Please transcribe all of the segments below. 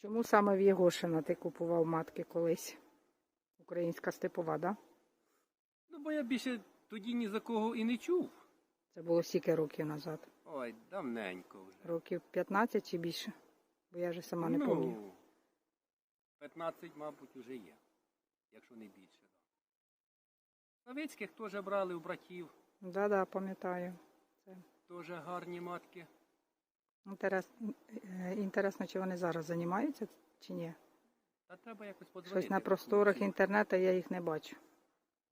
Чому саме в Єгошина ти купував матки колись? Українська степова, да? Ну, бо я більше тоді ні за кого і не чув. Це було стільки років назад. Ой, давненько вже. Років 15 чи більше? Бо я вже сама не ну, пам'ятаю. 15, мабуть, уже є, якщо не більше. Новицьких теж брали у братів, Да-да, пам'ятаю. теж гарні матки. Інтерес... Інтересно, чи вони зараз займаються чи ні? Та треба якось подзвонити. Щось на просторах інтернету я їх не бачу.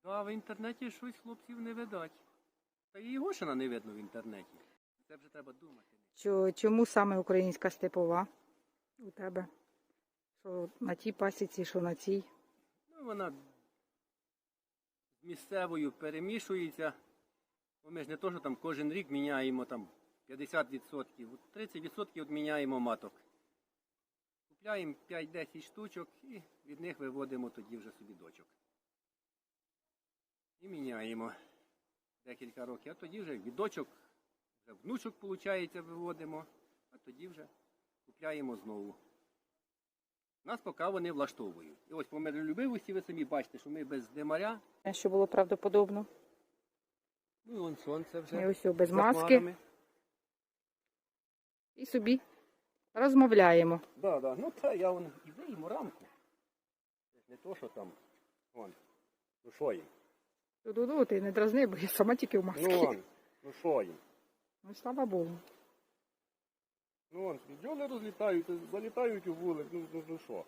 Да, в інтернеті щось хлопців не видать. Та і Єгошина не видно в інтернеті. Це вже треба думати. Чому саме українська степова у тебе? Що на тій пасіці, що на цій? Ну, вона з місцевою перемішується. Бо ми ж не то, що там кожен рік міняємо там 50%, 30% от міняємо маток. Купляємо 5-10 штучок і від них виводимо тоді вже собі дочок. І міняємо декілька років. А тоді вже від дочок, вже внучок, виходить, виводимо, а тоді вже купляємо знову. Нас поки вони влаштовують. І ось по миролюбивості ви самі бачите, що ми без димаря. Що було правдоподобно. Ну і вон сонце вже. І ось без маски. хмарами. І собі розмовляємо. Да, да. Ну та я вон і вийму рамку. Не то, що там. Вон. Ну що їм? Ду-ду-ду, ти не дразни, бо я сама тільки в масці. Ну вон. Ну що їм? Ну, слава Богу. Ну вон, бджоли розлітають, залітають у вулик, ну, ну, ну що?